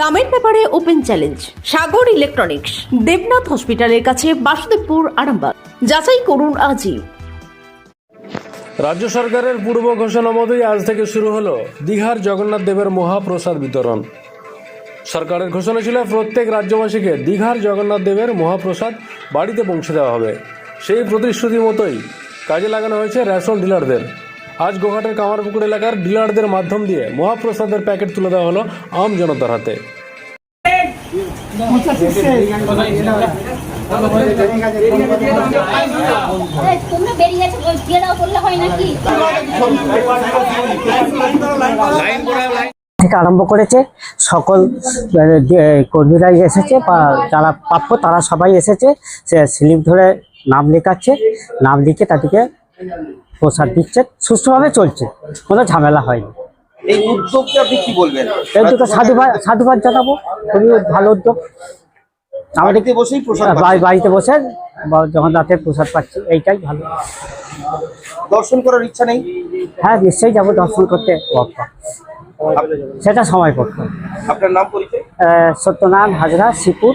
দামের ব্যাপারে open challenge, Sagar electronics, Debnath হসপিটালের কাছে বাসুদেবপুর, আরামবাগ। যাচাই করুন আজই। রাজ্য সরকারের পূর্ব ঘোষণা মতোই আজ থেকে শুরু হলো দীঘার জগন্নাথ দেবের মহাপ্রসাদ বিতরণ। সরকারের ঘোষণা ছিল প্রত্যেক রাজ্যবাসীকে দীঘার জগন্নাথ দেবের মহাপ্রসাদ বাড়িতে পৌঁছে দেওয়া হবে। সেই প্রতিশ্রুতি মতোই কাজে লাগানো হয়েছে রেশন ডিলারদের। আজ গোঘাটের কামারপুকুর এলাকার ডিলারদের মাধ্যম দিয়ে মহাপ্রসাদের প্যাকেট তুলে দেওয়া হলো আম জনতার হাতে। থেকে আরম্ভ করেছে, সকল কর্মীরাই এসেছে, বা যারা প্রাপ্য তারা সবাই এসেছে, সে স্লিপ ধরে নাম লেখাচ্ছে, নাম লিখে তাদেরকে প্রসাদ দিচ্ছে সুষ্ঠুভাবে চলছে কোনো ঝামেলা হয়নি। এই উদ্যোগকে আপনি কি বলবেন? এই দুটো সাধুবাদ সাধুবাদ জানাব খুবই ভালো উদ্যোগ। বাড়িতে বসেই প্রসাদ বাড়ি- বাড়িতে বসে যখন রাতে প্রসাদ পাচ্ছি এইটাই ভালো। দর্শন করার ইচ্ছা নেই? হ্যাঁ নিশ্চয়ই যাব দর্শন করতে। সেটা সময় পড়তো। আপনার নাম পরিচয়? Satyanarayan Hazra Arambagh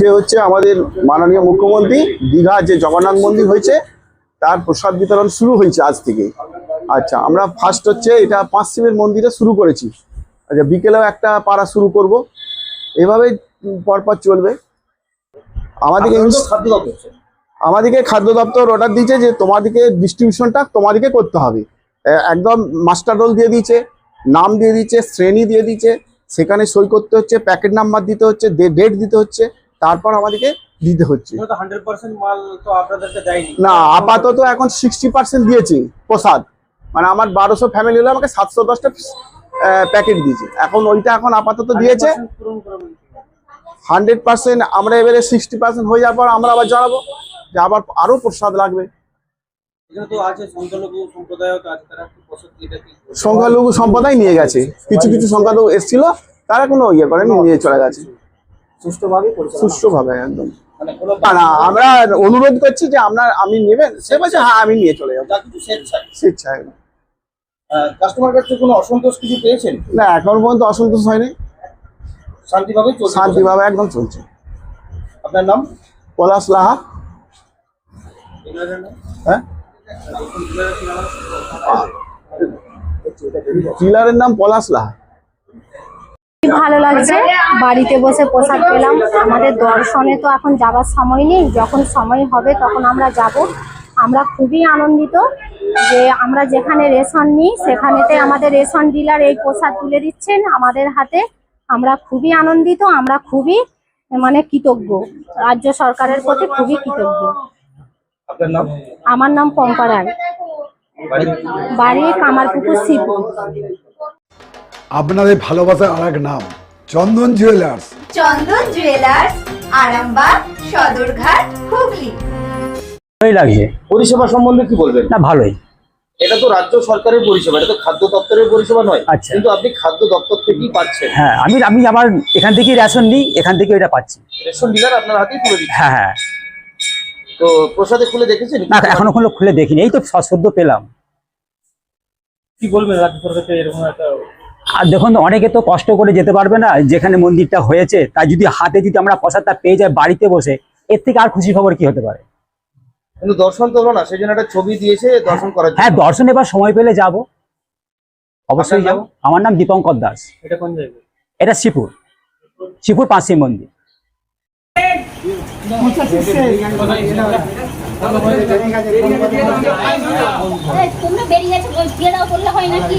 আজকে হচ্ছে আমাদের মাননীয় মুখ্যমন্ত্রী দীঘা যে জগন্নাথ মন্দির হয়েছে তার প্রসাদ বিতরণ শুরু হয়েছে আজ থেকে। আচ্ছা আমরা ফার্স্ট হচ্ছে এটা পাঁচ শিবের মন্দিরে শুরু করেছি। আচ্ছা বিকেলেও একটা পাড়া শুরু করব। এভাবে পরপর চলবে। আমাদেরকে খাদ্য দপ্তর আমাদেরকে খাদ্য দপ্তর অর্ডার দিয়েছে যে তোমাদেরকে ডিস্ট্রিবিউশনটা তোমাদেরকে করতে হবে। একদম মাস্টার রোল দিয়ে দিয়েছে নাম দিয়ে দিচ্ছে শ্রেণি দিয়ে দিচ্ছে সেখানে সই করতে হচ্ছে প্যাকেট নাম্বার দিতে হচ্ছে ডেট দিতে হচ্ছে। তারপর আমাদেরকে দিতে হচ্ছে। না আপাতত এখন সিক্সটি পার্সেন্ট দিয়েছে প্রসাদ। মানে আমার বারোশো ফ্যামিলি হলে আমাকে সাতশো দশটা প্যাকেট দিয়েছে। এখন ওইটা এখন আপাতত দিয়েছে। হান্ড্রেড পার্সেন্ট আমরা এবারে সিক্সটি পার্সেন্ট হয়ে যাওয়ার পর আমরা আবার জানাব যে আবার আরও প্রসাদ লাগবে। সংখ্যালঘু সম্প্রদায় নিয়ে গেছে। কিছু কিছু সংখ্যালঘু এসেছিল তারা কোনো ইয়ে করেনি নিয়ে চলে গেছে। সুষ্ঠুভাবে সুষ্ঠুভাবে একদম। মানে না আমরা অনুরোধ করছি যে আপনার আমি নেবেন। সে বলছে হ্যাঁ আমি নিয়ে চলে যাব। কাস্টমার কাছে কোনো অসন্তোষ কিছু পেয়েছেন? না এখন পর্যন্ত অসন্তোষ হয়নি। শান্তিভাবে চলছে? শান্তিভাবে একদম চলছে। আপনার নাম? পলাশ লাহা। হ্যাঁ? ডিলারের নাম পলাশ লাহা। ভালো লাগছে। বাড়িতে বসে প্রসাদ পেলাম। আমাদের দর্শনে তো এখন যাবার সময় নেই। যখন সময় হবে তখন আমরা যাব। আমরা খুবই আনন্দিত যে আমরা যেখানে রেশন নিই সেখানেতে আমাদের রেশন ডিলার এই প্রসাদ তুলে দিচ্ছেন। আমাদের হাতে আমরা খুবই আনন্দিত। আমরা খুবই মানে কৃতজ্ঞ। রাজ্য সরকারের প্রতি খুবই কৃতজ্ঞ। আমার নাম পম্পা রায় বাড়ি? বাড়ি কামারপুকুর শিবপুর আপনাদের ভালোবাসার আর এক নাম চন্দন জুয়েলার্স চন্দন জুয়েলার্স আরামবাগ সদরঘাট হুগলি। ভালোই লাগছে পরিষেবা সম্বন্ধে কি বলবেন? না ভালোই। এটা তো রাজ্য সরকারের পরিষেবা এটা তো খাদ্য দপ্তরের পরিষেবা নয়। আচ্ছা। কিন্তু আপনি খাদ্য দপ্তর থেকেই পাচ্ছেন। হ্যাঁ আমি আমি আমার এখান থেকেই রেশন নিই এখান থেকে এটা পাচ্ছি। রেশন ডিলার আপনার হাতেই তুলে দিচ্ছে। হ্যাঁ হ্যাঁ। তো প্রসাদে খুলে দেখেছেন? না এখনও কোনো খুলে দেখিনি এই তো সদ্য পেলাম। কি বলবেন রাজ্য সরকার এরকম একটা আর দেখুন অনেকে তো কষ্ট করে যেতে পারবে না যেখানে মন্দিরটা হয়েছে তাই যদি হাতে যদি আমরা প্রসাদটা পেয়ে যাই বাড়িতে বসে এর থেকে আর খুশি খবর কি হতে পারে? কিন্তু দর্শন তো হলো না সেই জন্য একটা ছবি দিয়েছে দর্শন করার হ্যাঁ দর্শন এবার সময় পেলে যাব। অবশ্যই যাব। আমার নাম দীপঙ্কর দাস। এটা কোন জায়গায় এটা শিবপুর শিবপুর পাঁচশি মন্দির। এই, তোমরা বেরিয়ে গেছো দিয়ে দাও করলে হয় নাকি